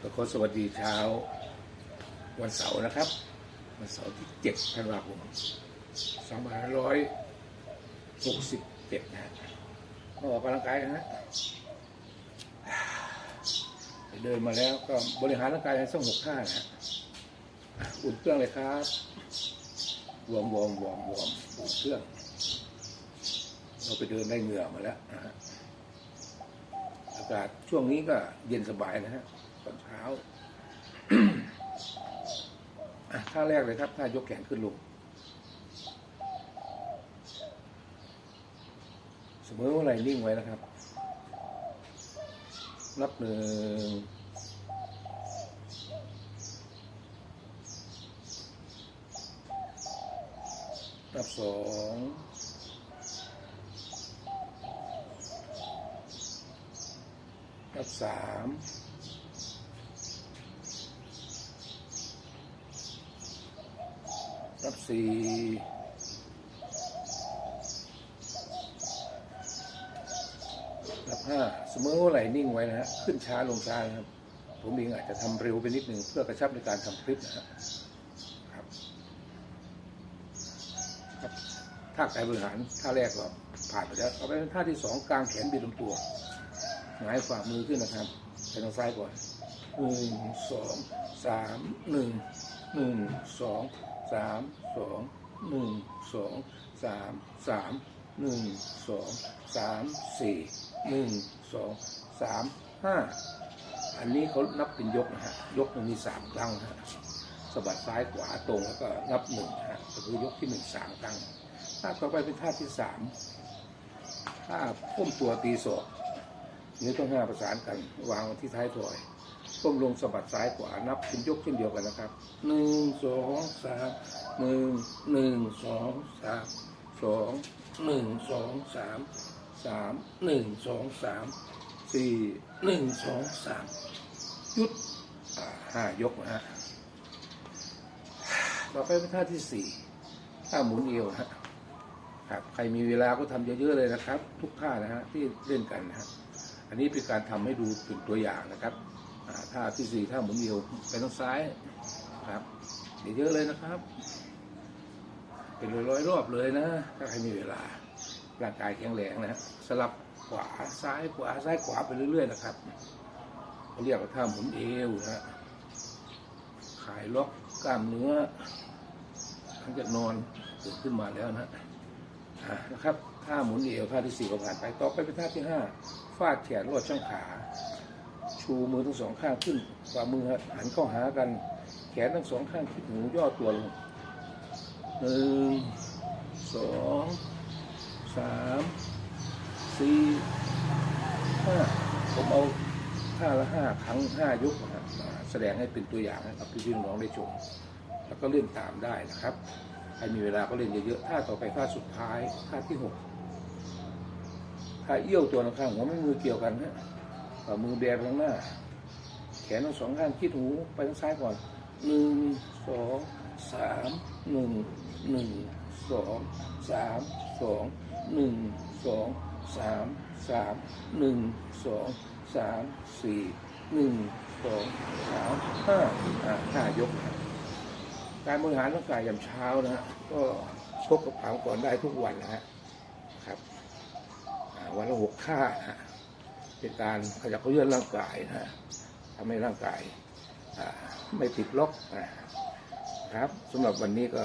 ก็ขอสวัสดีเช้าวันเสาร์นะครับ วันเสาร์ที่เจ็ดธันวาคมสองพันห้าร้อยหกสิบเจ็ดนะมาออกกำลังกายนะฮะเดินมาแล้วก็บริหารร่างกายให้สักหกท่านะฮะอุ่นเครื่องเลยครับวอร์มวอร์มวอร์มวอร์มอุ่นเครื่อง เราไปเดินได้เหงื่อมาแล้วนะฮะอากาศช่วงนี้ก็เย็นสบายนะฮะ อนเช้าท่าแรกเลยครับท่ายกแขนขึ้นลงเสมอว่าอะไรนิ่งไว้นะครับ นับหนึ่งนับสองนับสาม นับสี่นับห้าเสมอว่าไหลนิ่งไว้นะฮะขึ้นช้าลงช้านะครับ ผมเองอาจจะทำเร็วไปนิดหนึ่งเพื่อกระชับในการทำคลิปนะฮะครับครับท่ากายบริหารท่าแรกก็ผ่านไปแล้วเอาไปท่าที่สองกลางแขนบีบลำตัวหงายฝ่ามือขึ้นนะครับไปทางซ้ายก่อนหนึ่งสองสามหนึ่งหนึ่งสอง สามสองหนึ่งสองสามสามหนึ่งสองสามสี่หนึ่งสองสามห้าอันนี้เขานับเป็นยกนะฮะยกมันมีสามครั้งนะฮะสะบัดซ้ายขวาตรงแล้วก็นับหนึ่งนะฮะก็คือยกที่หนึ่งสามครั้งท่าต่อไปเป็นท่าที่สามท่าพุ่มตัวตีศอกนิ้วต้องห้าประสานกัน วางที่ท้ายถอย ก้มลงสะบัดซ้ายขวานับเป็นยกเช่นเดียวกันนะครับหนึ่งสองสามหนึ่งหนึ่งสองสามสองหนึ่งสองสามสามหนึ่งสองสามสี่หนึ่งสองสามยุดห้ายกนะฮะต่อไปเป็นท่าที่สี่ท่าหมุนเอวนะฮะครับใครมีเวลาก็ทำเยอะๆเลยนะครับ ทุกท่านะฮะที่เล่นกันนะฮะอันนี้เป็นการทำให้ดูเป็นตัวอย่างนะครับ ท่าที่สี่ท่าหมุนเดียวไปทางซ้ายครับเยอะเลยนะครับ เป็นร้อยรอบเลยนะ ถ้าใครมีเวลาร่างกายแข็งแรงนะสลับขวาซ้ายขวาซ้ายขวาไปเรื่อย ๆ นะครับเขาเรียกว่าท่าหมุนเอวนะขายล็อกกล้ามเนื้อหลังจากนอนตื่นขึ้นมาแล้วนะนะครับท่าหมุนเอวท่าที่สี่ก็ผ่านไปต่อไปเป็นท่าที่ห้าฟาดแขนลอดช่องขา ชูมือทั้งสองข้างขึ้นฝ่ามือหันเข้าหากัน แขนทั้งสองข้างขึ้นหูย่อตัวลงหนึ่งสองสามสี่ห้าผมเอาท่าละห้าครั้งห้ายกนะฮะมาแสดงให้เป็นตัวอย่างให้กับพี่ๆน้องได้ชมแล้วก็เล่นตามได้นะครับใครมีเวลาก็เล่นเยอะๆท่าต่อไปท่าสุดท้ายท่าที่หกท่าเอี้ยวตัวข้างหัวไม่มือเกี่ยวกันฮะ ฝ่ามือแบไปข้างหน้า แขนทั้งสองข้างคิดหูไปทางซ้ายก่อนหนึ่งสองสามหนึ่งหนึ่งสองสามสองหนึ่งสองสามสามหนึ่งสองสามสี่หนึ่งสองสามห้าอ่าห้ายก การบริหารร่างกายยามเช้านะฮะก็ชกกับผางก่อนได้ทุกวันนะฮะครับวันละหกค่านะฮะ เป็นการขยับเขยื้อนร่างกายนะทำให้ร่างกายไม่ติดล็อกนะครับสำหรับวันนี้ก็